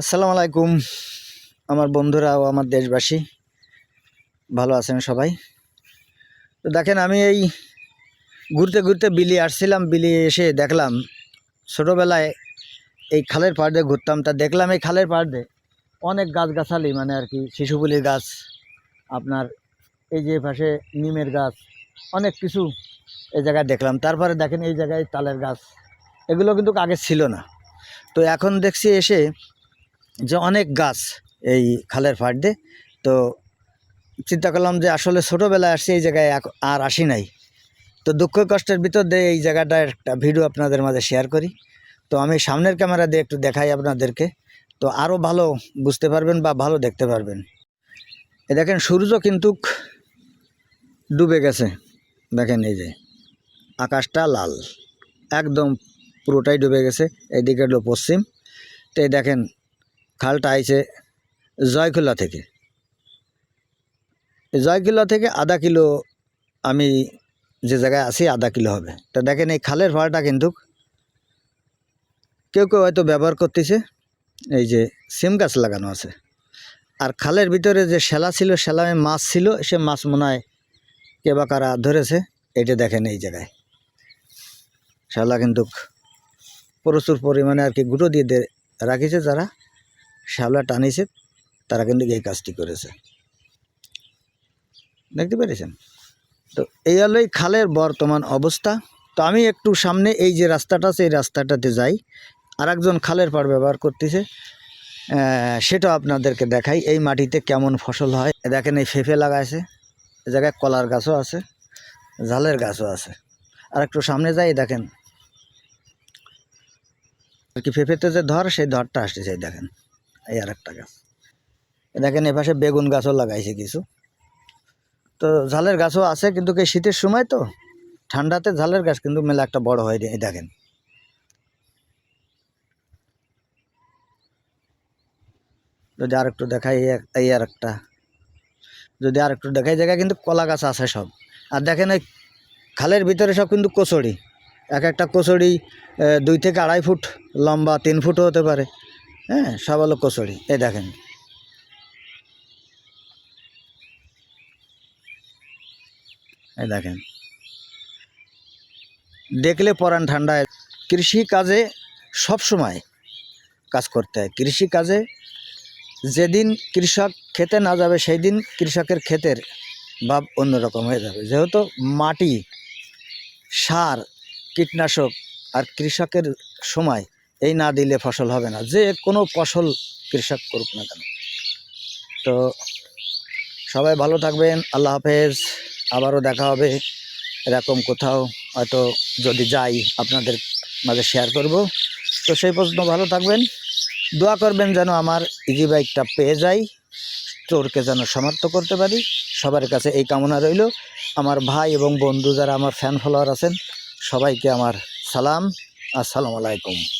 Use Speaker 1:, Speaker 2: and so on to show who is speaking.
Speaker 1: আসসালামু আলাইকুম, আমার বন্ধুরা ও আমার দেশবাসী। ভালো আছেন সবাই? তো দেখেন, আমি এই ঘুরতে ঘুরতে বিলি আসছিলাম, বিলি এসে দেখলাম ছোটোবেলায় এই খালের পাড় দিয়ে ঘুরতাম। তা দেখলাম এই খালের পাড় দিয়ে অনেক গাছগাছালি মানে আর কি, শিশুপুলির গাছ, আপনার এই যে পাশে নিমের গাছ, অনেক কিছু এই জায়গায় দেখলাম। তারপরে দেখেন এই জায়গায় তালের গাছ, এগুলো কিন্তু আগে ছিল না। তো এখন দেখছি এসে যে অনেক গাছ এই খালের ফাড় দিয়ে। তো চিন্তা করলাম যে আসলে ছোটোবেলায় আসছি, এই জায়গায় আর আসি নাই। তো দুঃখ কষ্টের ভিতর দিয়ে এই জায়গাটা একটা ভিডিও আপনাদের মাঝে শেয়ার করি। তো আমি সামনের ক্যামেরা দিয়ে একটু দেখাই আপনাদেরকে। তো আরও ভালো বুঝতে পারবেন বা ভালো দেখতে পারবেন। এ দেখেন, সূর্য কিন্তু ডুবে গেছে। দেখেন এই যে, আকাশটা লাল। একদম পুরোটাই ডুবে গেছে। এইদিকে হলো পশ্চিম। তো এই দেখেন খালটা আইছে জয়খোলা থেকে। জয়খোলা থেকে আধা কিলো আমি যে জায়গায় আছি, আধা কিলো হবে। তো দেখেন এই খালের ভাড়াটা কিন্তু কেউ কেউ হয়তো ব্যবহার করতেছে, এই যে সিম গাছ লাগানো আছে। আর খালের ভিতরে যে শ্যালা ছিল শ্যালায় মাছ ছিল, সে মাছ মনে হয় কে বা কারা ধরেছে এটা দেখেন এই জায়গায়। শ্যালা কিন্তু প্রচুর পরিমাণে আর কি গুঁড়ো দিয়ে রাখিছে যারা। শ্যাওলা টানিছে, তারা কিন্তু এই কাজটি করেছে। দেখতে পেরেছেন? তো এই হলো এই খালের বর্তমান অবস্থা। তো আমি একটু সামনে এই যে রাস্তাটা আছে, এই রাস্তাটাতে যাই। আর একজন খালের পাড় ব্যবহার করতেছে। সেটা আপনাদেরকে দেখাই, এই মাটিতে কেমন ফসল হয়। দেখেন এই ফেফে লাগাইছে এ জায়গায় কলার গাছও আছে, ঝালের গাছও আছে। আর একটু সামনে যাই, দেখেন। আর কি ফেফেতে যে ধর, সেই ধরটা আসতেছে, এই দেখেন। এই আর একটা গাছ দেখেন এপাশে বেগুন গাছও লাগাইছে কিছু। তো ঝালের গাছও আছে কিন্তু এই শীতের সময় তো? ঠান্ডাতে ঝালের গাছ কিন্তু মেলা একটা বড় হয় দেখেন। যদি আর একটু দেখাই এই আর একটা যদি আর একটু দেখাই জায়গায় কিন্তু কলা গাছ আছে সব। আর দেখেন এই খালের ভিতরে সব কিন্তু কচুরি। এক একটা আহ, দুই থেকে আড়াই ফুট লম্বা তিন ফুটও হতে পারে। হ্যাঁ সব হলো কচুরি এই দেখেন। এই দেখেন। দেখলে পরান ঠান্ডায়। কৃষি কাজে সব সময় কাজ করতে হয়। কৃষি কাজে যেদিন কৃষক খেতে না যাবে সেই দিন কৃষকের ক্ষেতের ভাব অন্যরকম হয়ে যাবে। যেহেতু মাটি, সার, কীটনাশক আর কৃষকের সময় এই না দিলে ফসল হবে না। যে কোনো ফসল কৃষক করুক না কেন। তো সবাই ভালো থাকবেন, আল্লাহ হাফেজ। আবারও দেখা হবে এরকম কোথাও। হয়তো যদি যাই আপনাদের মাঝে শেয়ার করব। তো সেই পর্যন্ত ভালো থাকবেন। দোয়া করবেন যেন আমার ইজি বাইকটা পেয়ে যাই, চোরকে যেন সমাপ্ত করতে পারি। সবার কাছে এই কামনা রইল। আমার ভাই এবং বন্ধু যারা আমার ফ্যান ফলোয়ার আছেন, সবাইকে আমার সালাম। আসসালামু আলাইকুম।